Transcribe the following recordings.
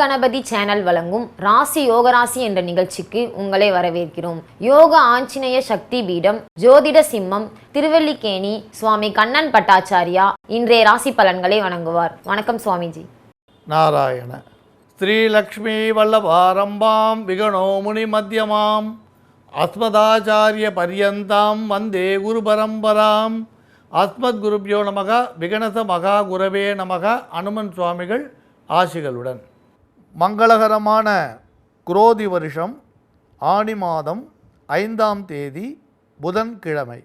Ganapathi channel வழங்கும் ராசி யோகராசி என்ற நிகழ்ச்சிக்கு உங்களை வரவேற்கிறோம். யோக ஆஞ்சநேய சக்தி பீடம் ஜோதிட சிம்மம் திருவல்லிக்கேணி சுவாமி கண்ணன் பட்டாச்சாரியா இன்றைய ராசி பலன்களை வணங்குவார். வணக்கம் சுவாமிஜி. நாராயண. ஸ்ரீலக்ஷ்மி வல்லபாரம்பாம் விகணோ முனி மத்தியமாம் அஸ்மதாச்சாரிய பரியந்தாம் வந்தே குரு பரம்பராம் அஸ்மத் குருபியோ நமக விகணச மகா குரவே நமக அனுமன் சுவாமிகள் ஆசிகளுடன். மங்களகரமான குரோதி வருஷம் ஆனி மாதம் ஐந்தாம் தேதி புதன்கிழமை.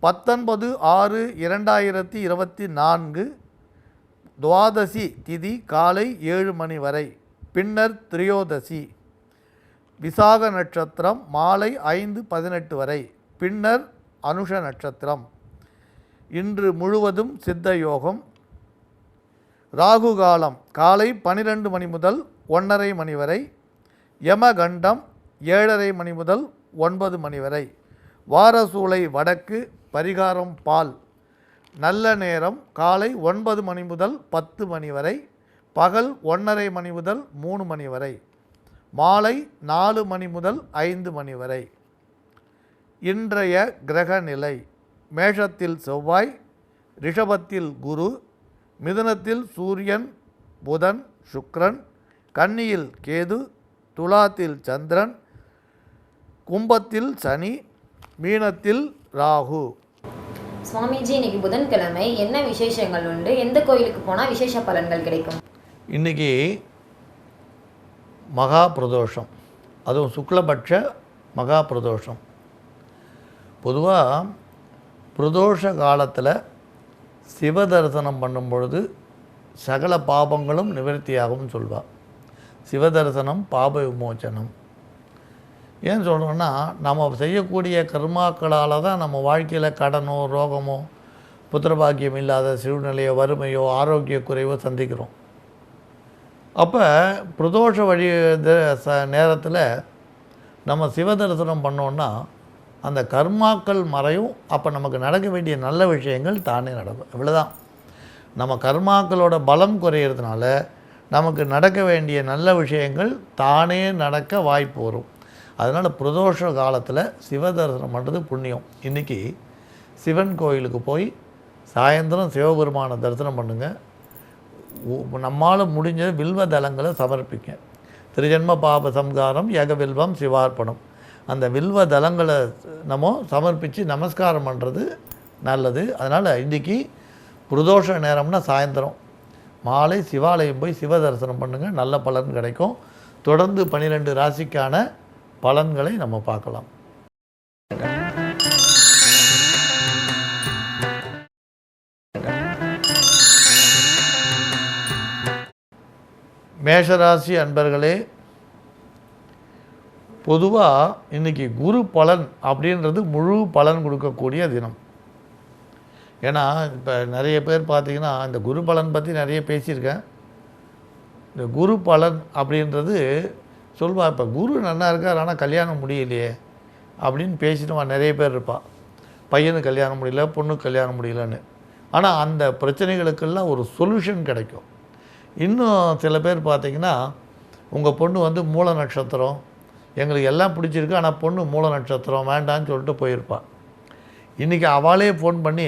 பத்தொன்பது ஆறு இரண்டாயிரத்தி இருபத்தி நான்கு துவாதசி திதி காலை ஏழு மணி வரை பின்னர் திரியோதசி. விசாக நட்சத்திரம் மாலை ஐந்து பதினெட்டு வரை பின்னர் அனுஷ நட்சத்திரம். இன்று முழுவதும் சித்த யோகம் ராகு காலம் காலை பனிரெண்டு மணி முதல் ஒன்றரை மணி வரை யமகண்டம் ஏழரை மணி முதல் ஒன்பது மணி வரை. வாரசூலை வடக்கு பரிகாரம் பால். நல்ல நேரம் காலை ஒன்பது மணி முதல் பத்து மணி வரை பகல் ஒன்றரை மணி முதல் மூணு மணி வரை. மாலை நாலு மணி முதல் ஐந்து மணி வரை. இன்றைய கிரக நிலை மேஷத்தில் செவ்வாய் ரிஷபத்தில் குரு மிதுனத்தில் சூரியன் புதன் சுக்கிரன் கன்னியில் கேது துலாத்தில் சந்திரன் கும்பத்தில் சனி மீனத்தில் ராகு. சுவாமிஜி இன்னைக்கு புதன்கிழமை என்ன விசேஷங்கள் உண்டு? எந்த கோயிலுக்கு போனால் விசேஷ பலன்கள் கிடைக்கும்? இன்றைக்கி மகா பிரதோஷம் அதுவும் சுக்லபட்ச மகா பிரதோஷம் பொதுவாக பிரதோஷ காலத்தில் சிவ தரிசனம் பண்ணும் பொழுது சகல பாபங்களும் நிவர்த்தியாகும்னு சொல்வார் சிவ தரிசனம் பாப விமோச்சனம். ஏன் சொல்கிறோன்னா நம்ம செய்யக்கூடிய கர்மாக்களால் தான் நம்ம வாழ்க்கையில் கடனோ ரோகமோ புத்திரபாக்கியம் இல்லாத சிறுநிலையோ வறுமையோ ஆரோக்கிய குறைவோ சந்திக்கிறோம். அப்போ பிரதோஷ வழி ச நேரத்தில் நம்ம சிவ தரிசனம் பண்ணோன்னா அந்த கர்மாக்கள் மறையும் அப்போ நமக்கு நடக்க வேண்டிய நல்ல விஷயங்கள் தானே நடக்கும். இவ்வளோதான் நம்ம கர்மாக்களோட பலம் குறையிறதுனால நமக்கு நடக்க வேண்டிய நல்ல விஷயங்கள் தானே நடக்க வாய்ப்பு வரும். அதனால் பிரதோஷ காலத்தில் சிவ தரிசனம் பண்ணுறது புண்ணியம். இன்றைக்கி சிவன் கோயிலுக்கு போய் சாயந்தரம் சிவபெருமானை தரிசனம் பண்ணுங்கள் நம்மால் முடிஞ்ச வில்வ தலங்களை சமர்ப்பிங்க. திருஜன்ம பாப சம்காரம் யகவில்வம் சிவார்ப்பணம். அந்த வில்வ தலங்களை நம்ம சமர்ப்பித்து நமஸ்காரம் பண்ணுறது நல்லது. அதனால் இன்றைக்கி புரதோஷ நேரம்னா சாயந்தரம். மாலை சிவாலயம் போய் சிவ தரிசனம் பண்ணுங்கள் நல்ல பலன் கிடைக்கும். தொடர்ந்து பன்னிரெண்டு ராசிக்கான பலன்களை நம்ம பார்க்கலாம். மேஷராசி அன்பர்களே பொதுவாக இன்றைக்கி குரு பலன் அப்படின்றது முழு பலன் கொடுக்கக்கூடிய தினம். ஏன்னா இப்போ நிறைய பேர் பார்த்தீங்கன்னா இந்த குரு பலன் பற்றி நிறைய பேசியிருக்கேன். இந்த குரு பலன் அப்படின்றது சொல்வா இப்போ குரு நல்லா இருக்கார் ஆனால் கல்யாணம் முடியலையே அப்படின்னு பேசிட்டு நிறைய பேர் இருப்பாள் பையனுக்கு கல்யாணம் முடியல பொண்ணுக்கு கல்யாணம் முடியலன்னு. ஆனால் அந்த பிரச்சனைகளுக்கெல்லாம் ஒரு சொல்யூஷன் கிடைக்கும். இன்னும் சில பேர் பார்த்தீங்கன்னா உங்கள் பொண்ணு வந்து மூல நட்சத்திரம் எங்களுக்கு எல்லாம் பிடிச்சிருக்கு ஆனால் பொண்ணு மூல நட்சத்திரம் வேண்டான்னு சொல்லிட்டு போயிருப்பாள் இன்றைக்கி அவளே ஃபோன் பண்ணி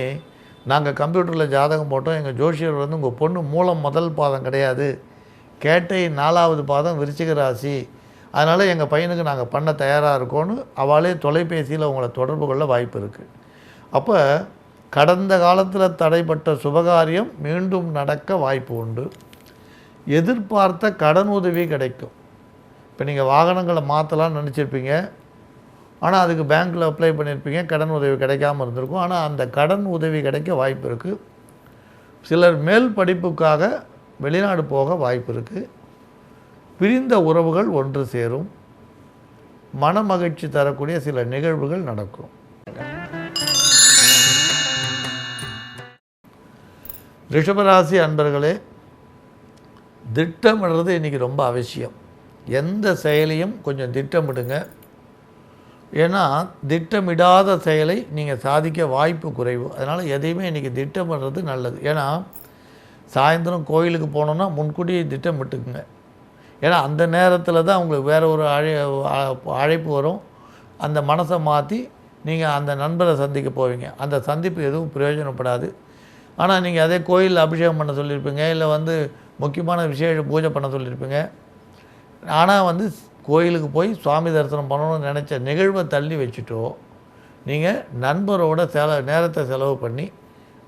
நாங்கள் கம்ப்யூட்டரில் ஜாதகம் போட்டோம் எங்கள் ஜோஷியர் வந்து உங்கள் பொண்ணு மூலம் முதல் பாதம் கிடையாது. கேட்டை நாலாவது பாதம் விருச்சிக ராசி. அதனால் எங்கள் பையனுக்கு நாங்கள் பண்ண தயாராக இருக்கோன்னு அவளே தொலைபேசியில் உங்களை தொடர்பு கொள்ள வாய்ப்பு இருக்குது அப்போ கடந்த காலத்தில் தடைப்பட்ட சுபகாரியம் மீண்டும் நடக்க வாய்ப்பு உண்டு. எதிர்பார்த்த கடன் உதவி கிடைக்கும். இப்போ நீங்கள் வாகனங்களை மாற்றலாம்னு நினச்சிருப்பீங்க. ஆனால் அதுக்கு பேங்க்கில் அப்ளை பண்ணியிருப்பீங்க. கடன் உதவி கிடைக்காம இருந்திருக்கும். ஆனால் அந்த கடன் உதவி கிடைக்க வாய்ப்பு இருக்குது சிலர் மேல் படிப்புக்காக வெளிநாடு போக வாய்ப்பு இருக்குது பிரிந்த உறவுகள் ஒன்று சேரும். மன மகிழ்ச்சி தரக்கூடிய சில நிகழ்வுகள் நடக்கும். ரிஷபராசி அன்பர்களே திட்டமிடுறது இன்றைக்கி ரொம்ப அவசியம். எந்த செயலையும் கொஞ்சம் திட்டமிடுங்க. ஏன்னா திட்டமிடாத செயலை நீங்கள் சாதிக்க வாய்ப்பு குறைவு. அதனால் எதையுமே இன்றைக்கி திட்டமிடுறது நல்லது. ஏன்னா சாயந்தரம் கோயிலுக்கு போனோன்னா முன்கூட்டியே திட்டமிட்டுக்குங்க. ஏன்னா அந்த நேரத்தில் தான் உங்களுக்கு வேறு ஒரு அழை அழைப்பு வரும். அந்த மனசை மாற்றி நீங்கள் அந்த நண்பரை சந்திக்க போவீங்க. அந்த சந்திப்பு எதுவும் பிரயோஜனப்படாது. ஆனால் நீங்கள் அதே கோயிலில் அபிஷேகம் பண்ண சொல்லியிருப்பீங்க. இல்லை வந்து முக்கியமான விசேஷ பூஜை பண்ண சொல்லியிருப்பீங்க. ஆனால் வந்து கோயிலுக்கு போய் சுவாமி தரிசனம் பண்ணணும்னு நினச்ச நிகழ்வை தள்ளி வச்சுட்டோ நீங்கள் நண்பரோட செல நேரத்தை செலவு பண்ணி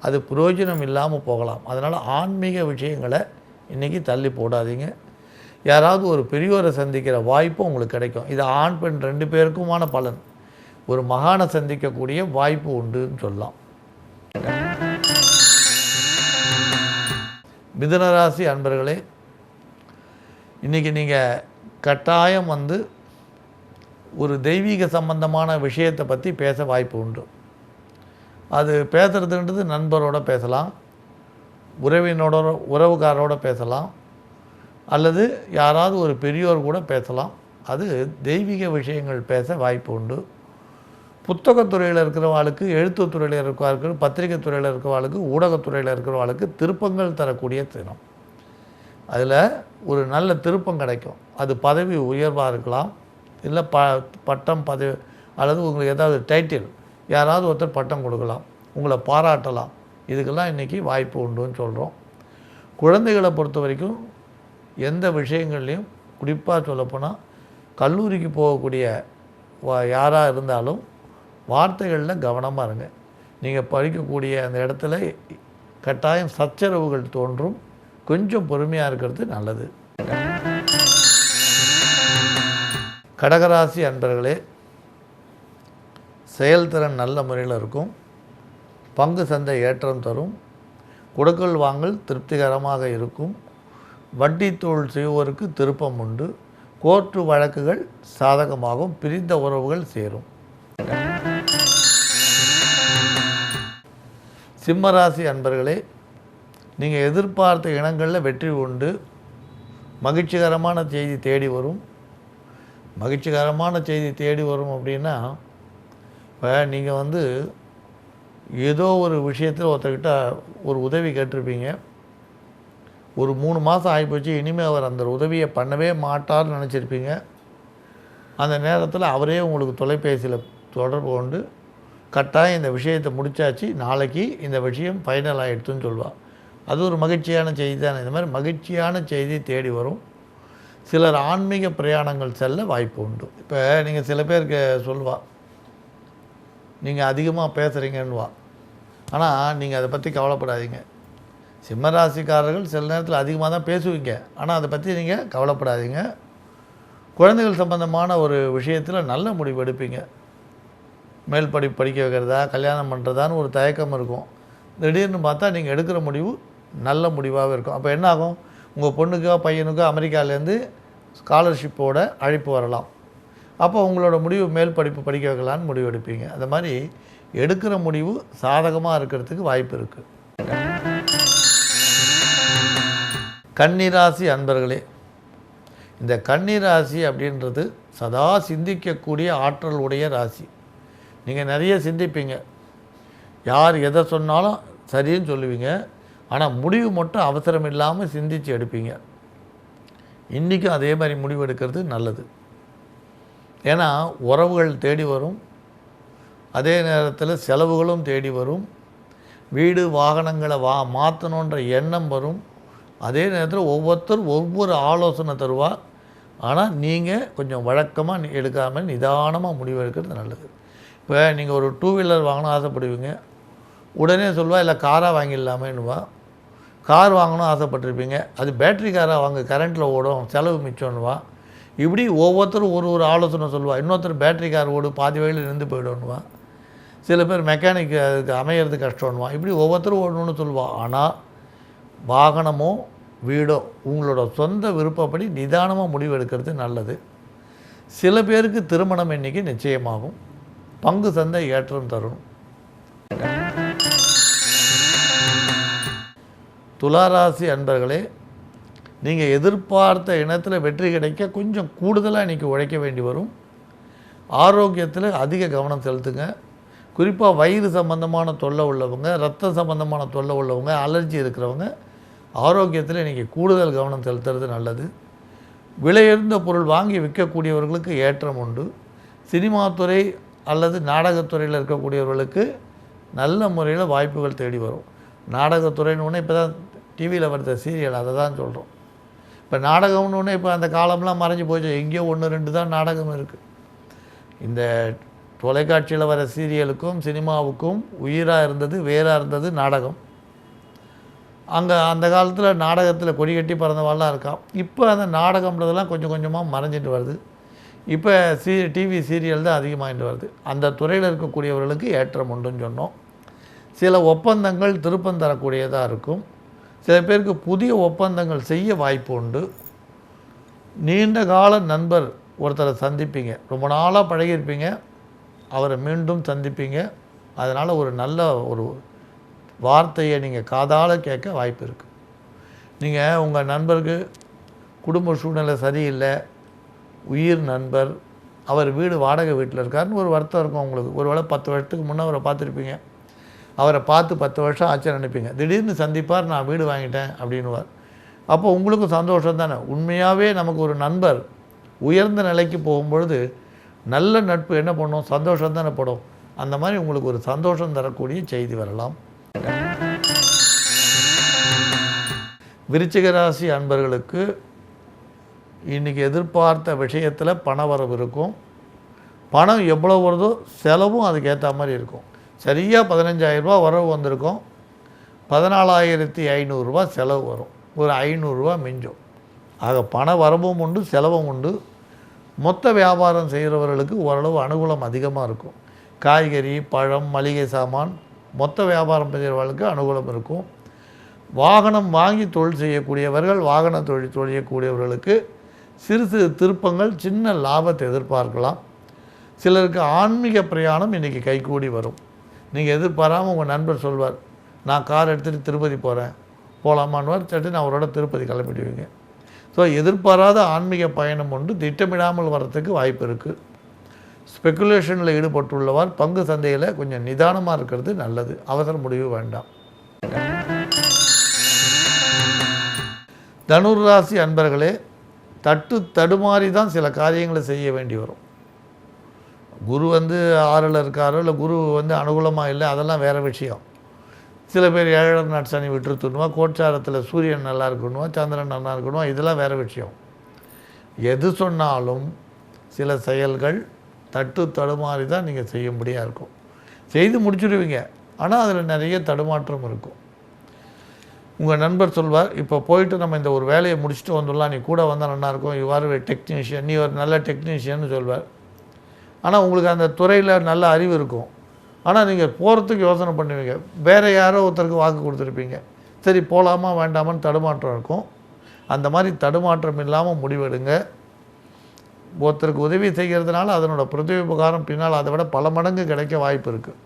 அது பிரயோஜனம் இல்லாமல் போகலாம். அதனால் ஆன்மீக விஷயங்களை இன்றைக்கி தள்ளி போடாதீங்க. யாராவது ஒரு பெரியோரை சந்திக்கிற வாய்ப்பு உங்களுக்கு கிடைக்கும். இது ஆண் பெண் ரெண்டு பேருக்குமான பலன். ஒரு மகானை சந்திக்கக்கூடிய வாய்ப்பு உண்டுன்னு சொல்லலாம். மிதுனராசி அன்பர்களே இன்றைக்கி நீங்கள் கட்டாயம் வந்து ஒரு தெய்வீக சம்பந்தமான விஷயத்தை பற்றி பேச வாய்ப்பு உண்டு. அது பேசுகிறதுன்றது நண்பரோட பேசலாம் உறவினோட உறவுக்காரோட பேசலாம் அல்லது யாராவது ஒரு பெரியோர் கூட பேசலாம். அது தெய்வீக விஷயங்கள் பேச வாய்ப்பு உண்டு. புத்தகத்துறையில் இருக்கிறவாளுக்கு எழுத்துத்துறையில் இருக்கிறவாளுக்கு பத்திரிகை துறையில் இருக்கிறவாளுக்கு ஊடகத்துறையில் இருக்கிறவாளுக்கு திருப்பங்கள் தரக்கூடிய தினம் அதில் ஒரு நல்ல திருப்பம் கிடைக்கும். அது பதவி உயர்வாக இருக்கலாம். இல்லை ப பட்டம் பதவி அல்லது உங்களுக்கு ஏதாவது டைட்டில் யாராவது ஒருத்தர் பட்டம் கொடுக்கலாம். உங்களை பாராட்டலாம். இதுக்கெல்லாம் இன்றைக்கி வாய்ப்பு உண்டுன்னு சொல்கிறோம் குழந்தைகளை பொறுத்த வரைக்கும் எந்த விஷயங்கள்லையும் குறிப்பாக சொல்லப்போனால் கல்லூரிக்கு போகக்கூடிய யாராக இருந்தாலும் வார்த்தைகளில் கவனமாக இருங்க. நீங்கள் படிக்கக்கூடிய அந்த இடத்துல கட்டாயம் சச்சரவுகள் தோன்றும். கொஞ்சம் பொறுமையாக இருக்கிறது நல்லது. கடகராசி அன்பர்களே செயல்திறன் நல்ல முறையில் இருக்கும். பங்கு சந்தை ஏற்றம் தரும். கொடுக்கல் வாங்கல் திருப்திகரமாக இருக்கும். வட்டி தொழில் செய்வோருக்கு திருப்பம் உண்டு. கோர்ட்டு வழக்குகள் சாதகமாகும். பிரிந்த உறவுகள் சேரும். சிம்மராசி அன்பர்களே நீங்கள் எதிர்பார்த்த இனங்களில் வெற்றி உண்டு. மகிழ்ச்சிகரமான செய்தி தேடி வரும். மகிழ்ச்சிகரமான செய்தி தேடி வரும் அப்படின்னா இப்போ நீங்கள் வந்து ஏதோ ஒரு விஷயத்தில் ஒருத்தர்கிட்ட ஒரு உதவி கேட்டிருப்பீங்க. ஒரு மூணு மாதம் ஆகிப்போச்சு இனிமேல் அவர் அந்த உதவியை பண்ணவே மாட்டார்னு நினச்சிருப்பீங்க. அந்த நேரத்தில் அவரே உங்களுக்கு தொலைபேசியில் தொடர்பு கொண்டு கட்டாயம் இந்த விஷயத்தை முடிச்சாச்சு நாளைக்கு இந்த விஷயம் ஃபைனல் ஆகிடுதுன்னு சொல்லுவாள் அது ஒரு மகிழ்ச்சியான செய்தி தானே. இந்த மாதிரி மகிழ்ச்சியான செய்தி தேடி வரும். சிலர் ஆன்மீக பிரயாணங்கள் செல்ல வாய்ப்பு உண்டு. இப்போ நீங்கள் சில பேருக்கு சொல்லுவா நீங்கள் அதிகமாக பேசுகிறீங்கன்னுவா ஆனால் நீங்கள் அதை பற்றி கவலைப்படாதீங்க. சிம்மராசிக்காரர்கள் சில நேரத்தில் அதிகமாக தான் பேசுவீங்க. ஆனால் அதை பற்றி நீங்கள் கவலைப்படாதீங்க. குழந்தைகள் சம்பந்தமான ஒரு விஷயத்தில் நல்ல முடிவு எடுப்பீங்க. மேல் படிப்பு படிக்க வைக்கிறதா கல்யாணம் பண்ணுறதான்னு ஒரு தயக்கம் இருக்கும். திடீர்னு பார்த்தா நீங்கள் எடுக்கிற முடிவு நல்ல முடிவாகவே இருக்கும். அப்போ என்ன ஆகும் உங்கள் பொண்ணுக்கோ பையனுக்கோ அமெரிக்காலேருந்து ஸ்காலர்ஷிப்போட அழைப்பு வரலாம். அப்போ உங்களோட முடிவு மேல் படிப்பு படிக்க வைக்கலான்னு முடிவு எடுப்பீங்க. அந்த மாதிரி எடுக்கிற முடிவு சாதகமாக இருக்கிறதுக்கு வாய்ப்பு இருக்குது கன்னிராசி அன்பர்களே இந்த கன்னிராசி அப்படின்றது சதா சிந்திக்கக்கூடிய ஆற்றல் உடைய ராசி. நீங்கள் நிறைய சிந்திப்பீங்க. யார் எதை சொன்னாலும் சரின்னு சொல்லுவீங்க. ஆனால் முடிவு மட்டும் அவசரம் இல்லாமல் சிந்தித்து எடுப்பீங்க. இன்றைக்கும் அதே மாதிரி முடிவு எடுக்கிறது நல்லது. ஏன்னா உறவுகள் தேடி வரும். அதே நேரத்தில் செலவுகளும் தேடி வரும். வீடு வாகனங்களை வா மாற்றணுன்ற எண்ணம் வரும். அதே நேரத்தில் ஒவ்வொருத்தரும் ஒவ்வொரு ஆலோசனை தருவா. ஆனால் நீங்கள் கொஞ்சம் வழக்கமாக எடுக்காமல் நிதானமாக முடிவு எடுக்கிறது நல்லது. இப்போ நீங்கள் ஒரு டூ வீலர் வாங்கணும் ஆசைப்படுவீங்க. உடனே சொல்லுவா இல்லை காராக வாங்கிடலாமேன்னுவா. கார் வாங்கணும் ஆசைப்பட்டிருப்பீங்க. அது பேட்டரி காராக வாங்க கரண்ட்டில் ஓடும் செலவு மிச்சம்னுவா. இப்படி ஒவ்வொருத்தரும் ஒரு ஒரு ஆலோசனை சொல்லுவாள் இன்னொருத்தர் பேட்டரி கார் ஓடு பாதி வழியில் நின்று போயிடும்னுவா. சில பேர் மெக்கானிக் அதுக்கு அமையிறது கஷ்டம்னுவான் இப்படி ஒவ்வொருத்தரும் ஓடணும்னு சொல்லுவாள் ஆனால் வாகனமோ வீடோ உங்களோட சொந்த விருப்பப்படி நிதானமாக முடிவு எடுக்கிறது நல்லது. சில பேருக்கு திருமணம் எண்ணிக்கை நிச்சயமாகும். பங்கு சந்தை ஏற்றம் தரும். துளாராசி அன்பர்களே நீங்கள் எதிர்பார்த்த இனத்தில் வெற்றி கிடைக்க கொஞ்சம் கூடுதலாக இன்றைக்கி உழைக்க வேண்டி வரும். ஆரோக்கியத்தில் அதிக கவனம் செலுத்துங்க. குறிப்பாக வயிறு சம்பந்தமான தொல்லை உள்ளவங்க ரத்த சம்பந்தமான தொல்லை உள்ளவங்க அலர்ஜி இருக்கிறவங்க ஆரோக்கியத்தில் இன்றைக்கி கூடுதல் கவனம் செலுத்துறது நல்லது. விலையுயர்ந்த பொருள் வாங்கி விற்கக்கூடியவர்களுக்கு ஏற்றம் உண்டு. சினிமா துறை அல்லது நாடகத்துறையில் இருக்கக்கூடியவர்களுக்கு நல்ல முறையில் வாய்ப்புகள் தேடி வரும். நாடகத்துறைன்னு ஒன்று இப்போ தான் டிவியில் வருது சீரியல் அதை தான் சொல்கிறோம் இப்போ நாடகம்னு ஒன்று இப்போ அந்த காலம்லாம் மறைஞ்சு போச்சு. எங்கேயோ ஒன்று ரெண்டு தான் நாடகம் இருக்குது இந்த தொலைக்காட்சியில் வர சீரியலுக்கும் சினிமாவுக்கும் உயிராக இருந்தது வேறாக இருந்தது நாடகம். அங்கே அந்த காலத்தில் நாடகத்தில் கொடி கட்டி பிறந்தவாள்லாம் இருக்கான் இப்போ அந்த நாடகம்ன்றதெல்லாம் கொஞ்சம் கொஞ்சமாக மறைஞ்சிட்டு வருது. இப்போ சீ டிவி சீரியல் தான் அதிகமாகிட்டு வருது. அந்த துறையில் இருக்கக்கூடியவர்களுக்கு ஏற்றம் உண்டுன்னு சொன்னோம். சில ஒப்பந்தங்கள் திருப்பம் தரக்கூடியதாக இருக்கும். சில பேருக்கு புதிய ஒப்பந்தங்கள் செய்ய வாய்ப்பு உண்டு. நீண்ட கால நண்பர் ஒருத்தரை சந்திப்பீங்க. ரொம்ப நாளாக பழகியிருப்பீங்க. அவரை மீண்டும் சந்திப்பீங்க. அதனால் ஒரு நல்ல ஒரு வார்த்தையை நீங்கள் காதால் கேட்க வாய்ப்பு இருக்குது நீங்கள் உங்கள் நண்பருக்கு குடும்ப சூழ்நிலை சரியில்லை. உயிர் நண்பர். அவர் வீடு வாடகை வீட்டில் இருக்காருன்னு ஒரு வருத்தம் இருக்கும் உங்களுக்கு. ஒரு வேளை பத்து வருஷத்துக்கு முன்னே அவரை பார்த்துருப்பீங்க. அவரை பார்த்து பத்து வருஷம் ஆச்சு நினைப்பீங்க திடீர்னு சந்திப்பார் நான் வீடு வாங்கிட்டேன் அப்படின்னுவார். அப்போ உங்களுக்கும் சந்தோஷம் தானே? உண்மையாகவே நமக்கு ஒரு நண்பர் உயர்ந்த நிலைக்கு போகும்பொழுது நல்ல நட்பு என்ன பண்ணும்? சந்தோஷம் தானே படும். அந்த மாதிரி உங்களுக்கு ஒரு சந்தோஷம் தரக்கூடிய செய்தி வரலாம். விருச்சிகராசி அன்பர்களுக்கு இன்றைக்கி எதிர்பார்த்த விஷயத்தில் பணவரவு இருக்கும். பணம் எவ்வளோ வருதோ செலவும் அதுக்கேற்ற மாதிரி இருக்கும். சரியாக பதினஞ்சாயிரரூபா வரவு வந்திருக்கும். பதினாலாயிரத்தி ஐநூறுரூவா செலவு வரும். ஒரு ஐநூறுரூவா மிஞ்சும். ஆக பண வரவும் உண்டு செலவும் உண்டு. மொத்த வியாபாரம் செய்கிறவர்களுக்கு ஓரளவு அனுகூலம் அதிகமாக இருக்கும். காய்கறி பழம் மளிகை சாமான் மொத்த வியாபாரம் செய்கிறவர்களுக்கு அனுகூலம் இருக்கும். வாகனம் வாங்கி தொழில் செய்யக்கூடியவர்கள் வாகன தொழில் தொழியக்கூடியவர்களுக்கு சிறு சிறு திருப்பங்கள் சின்ன லாபத்தை எதிர்பார்க்கலாம். சிலருக்கு ஆன்மீக பிரயாணம் இன்றைக்கி கைகூடி வரும். நீங்கள் எதிர்பாராமல் உங்கள் நண்பர் சொல்வார் நான் கார் எடுத்துகிட்டு திருப்பதி போகிறேன் போகலாமான்வார் சட்டு நான் அவரோட திருப்பதி கிளம்பிடுவீங்க. ஸோ எதிர்பாராத ஆன்மீக பயணம் ஒன்று திட்டமிடாமல் வர்றதுக்கு வாய்ப்பு இருக்குது ஸ்பெக்குலேஷனில் ஈடுபட்டுள்ளவர் பங்கு சந்தையில் கொஞ்சம் நிதானமாக இருக்கிறது நல்லது. அவசர முடிவு வேண்டாம். தனுர் ராசி அன்பர்களே தட்டு தடுமாறி தான் சில காரியங்களை செய்ய வேண்டி வரும். குரு வந்து ஆறில் இருக்காரோ இல்லை குரு வந்து அனுகூலமாக இல்லை அதெல்லாம் வேறு விஷயம். சில பேர் ஏழரை நாட் சனி விட்டுருத்துணுவா கோட்சாரத்தில் சூரியன் நல்லா இருக்கணுமா சந்திரன் நல்லா இருக்கணுமா இதெல்லாம் வேறு விஷயம். எது சொன்னாலும் சில செயல்கள் தட்டு தடுமாறி தான் நீங்கள் செய்யும்படியாக இருக்கும். செய்து முடிச்சுடுவீங்க. ஆனால் அதில் நிறைய தடுமாற்றம் இருக்கும். உங்கள் நண்பர் சொல்வார் இப்போ போயிட்டு நம்ம இந்த ஒரு வேலையை முடிச்சுட்டு வந்துடலாம். நீ கூட வந்தால் நல்லாயிருக்கும் இவ்வாறு டெக்னீஷியன் நீ ஒரு நல்ல டெக்னீஷியன்னு சொல்வார். ஆனால் உங்களுக்கு அந்த துறையில் நல்ல அறிவு இருக்கும். ஆனால் நீங்கள் போகிறதுக்கு யோசனை பண்ணுவீங்க. வேறு யாரோ ஒருத்தருக்கு வாக்கு கொடுத்துருப்பீங்க. சரி போகலாமா வேண்டாமான்னு தடுமாற்றம் இருக்கும். அந்த மாதிரி தடுமாற்றம் இல்லாமல் முடிவெடுங்க. ஒருத்தருக்கு உதவி செய்கிறதுனால அதனோட பிரதியுபகாரம் பின்னால் அதை விட பல மடங்கு கிடைக்க வாய்ப்பு இருக்குது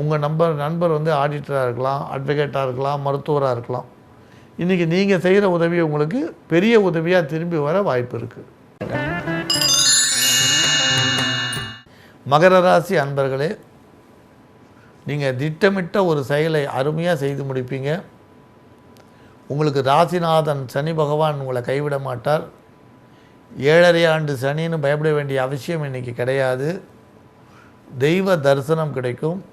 உங்கள் நம்பர் நண்பர் வந்து ஆடிட்டராக இருக்கலாம் அட்வொகேட்டாக இருக்கலாம் மருத்துவராக இருக்கலாம். இன்றைக்கி நீங்கள் செய்கிற உதவி உங்களுக்கு பெரிய உதவியாக திரும்பி வர வாய்ப்பு இருக்குது மகர ராசி அன்பர்களே நீங்கள் திட்டமிட்ட ஒரு செயலை அருமையாக செய்து முடிப்பீங்க. உங்களுக்கு ராசிநாதன் சனி பகவான் உங்களை கைவிட மாட்டார். ஏழரை ஆண்டு சனின்னு பயப்பட வேண்டிய அவசியம் இன்றைக்கி கிடையாது. தெய்வ தரிசனம் கிடைக்கும்.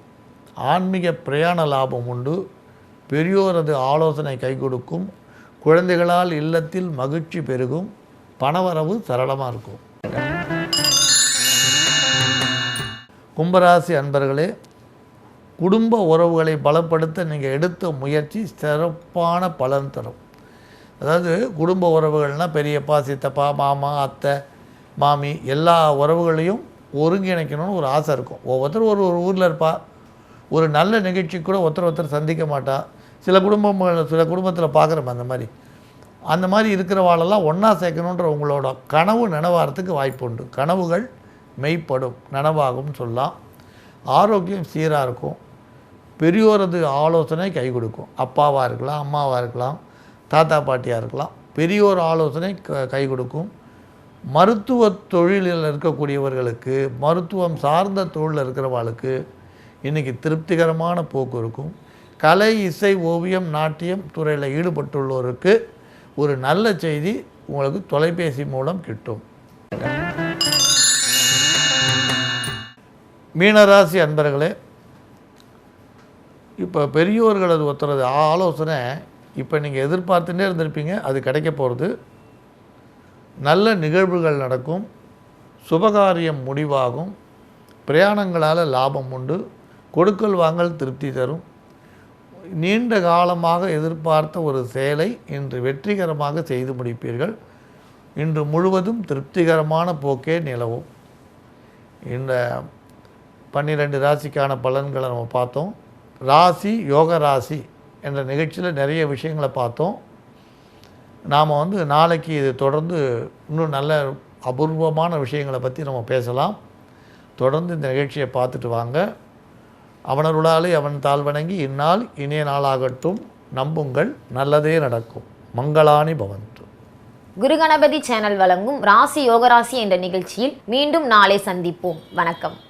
ஆன்மீக பிரயாண லாபம் உண்டு. பெரியோரது ஆலோசனை கை கொடுக்கும். குழந்தைகளால் இல்லத்தில் மகிழ்ச்சி பெருகும். பணவரவு சரளமாக இருக்கும். கும்பராசி அன்பர்களே குடும்ப உறவுகளை பலப்படுத்த நீங்கள் எடுத்த முயற்சி சிறப்பான பலன் தரும். அதாவது குடும்ப உறவுகள்னால் பெரியப்பா சித்தப்பா மாமா அத்தை மாமி எல்லா உறவுகளையும் ஒருங்கிணைக்கணும்னு ஒரு ஆசை இருக்கும். ஒவ்வொருத்தர் ஒரு ஒரு ஊரில் இருப்பா. ஒரு நல்ல நிகழ்ச்சி கூட ஒருத்தர் ஒருத்தர் சந்திக்க மாட்டா. சில குடும்பங்கள் சில குடும்பத்தில் பார்க்குறோம் அந்த மாதிரி. அந்த மாதிரி இருக்கிறவாளெல்லாம் ஒன்றா சேர்க்கணுன்ற உங்களோட கனவு நினைவாரத்துக்கு வாய்ப்பு உண்டு. கனவுகள் மெய்ப்படும் நனவாகும் சொல்லலாம். ஆரோக்கியம் சீராக இருக்கும். பெரியோரது ஆலோசனை கை கொடுக்கும். அப்பாவாக இருக்கலாம் அம்மாவாக இருக்கலாம் தாத்தா பாட்டியாக இருக்கலாம். பெரியோர் ஆலோசனை க கை கொடுக்கும். மருத்துவ தொழிலில் இருக்கக்கூடியவர்களுக்கு மருத்துவம் சார்ந்த தொழிலில் இருக்கிறவர்களுக்கு இன்றைக்கி திருப்திகரமான போக்கு இருக்கும். கலை இசை ஓவியம் நாட்டியம் துறையில் ஈடுபட்டுள்ளோருக்கு ஒரு நல்ல செய்தி உங்களுக்கு தொலைபேசி மூலம் கிட்டும். மீனராசி அன்பர்களே இப்போ பெரியோர்களது ஒருத்தரது ஆலோசனை இப்போ நீங்கள் எதிர்பார்த்துட்டே இருந்திருப்பீங்க அது கிடைக்க போகிறது நல்ல நிகழ்வுகள் நடக்கும் சுபகாரியம் முடிவாகும் பிரயாணங்களால் லாபம் உண்டு கொடுக்கல் வாங்கல் திருப்தி தரும். நீண்ட காலமாக எதிர்பார்த்த ஒரு செயலை இன்று வெற்றிகரமாக செய்து முடிப்பீர்கள். இன்று முழுவதும் திருப்திகரமான போக்கே நிலவும். இந்த பன்னிரெண்டு ராசிக்கான பலன்களை நம்ம பார்த்தோம். ராசி யோக ராசி என்ற நிகழ்ச்சியில் நிறைய விஷயங்களை பார்த்தோம். நாம் வந்து நாளைக்கு இது தொடர்ந்து இன்னும் நல்ல அபூர்வமான விஷயங்களை பற்றி நம்ம பேசலாம். தொடர்ந்து இந்த நிகழ்ச்சியை பார்த்துட்டு வாங்க. அவனருளாலே அவன் தாழ் வணங்கி இந்நாள் இனிய நாளாகட்டும். நம்புங்கள் நல்லதே நடக்கும். மங்களானி பவந்து. குரு கணபதி சேனல் வழங்கும் ராசி யோகராசி என்ற நிகழ்ச்சியில் மீண்டும் நாளை சந்திப்போம். வணக்கம்.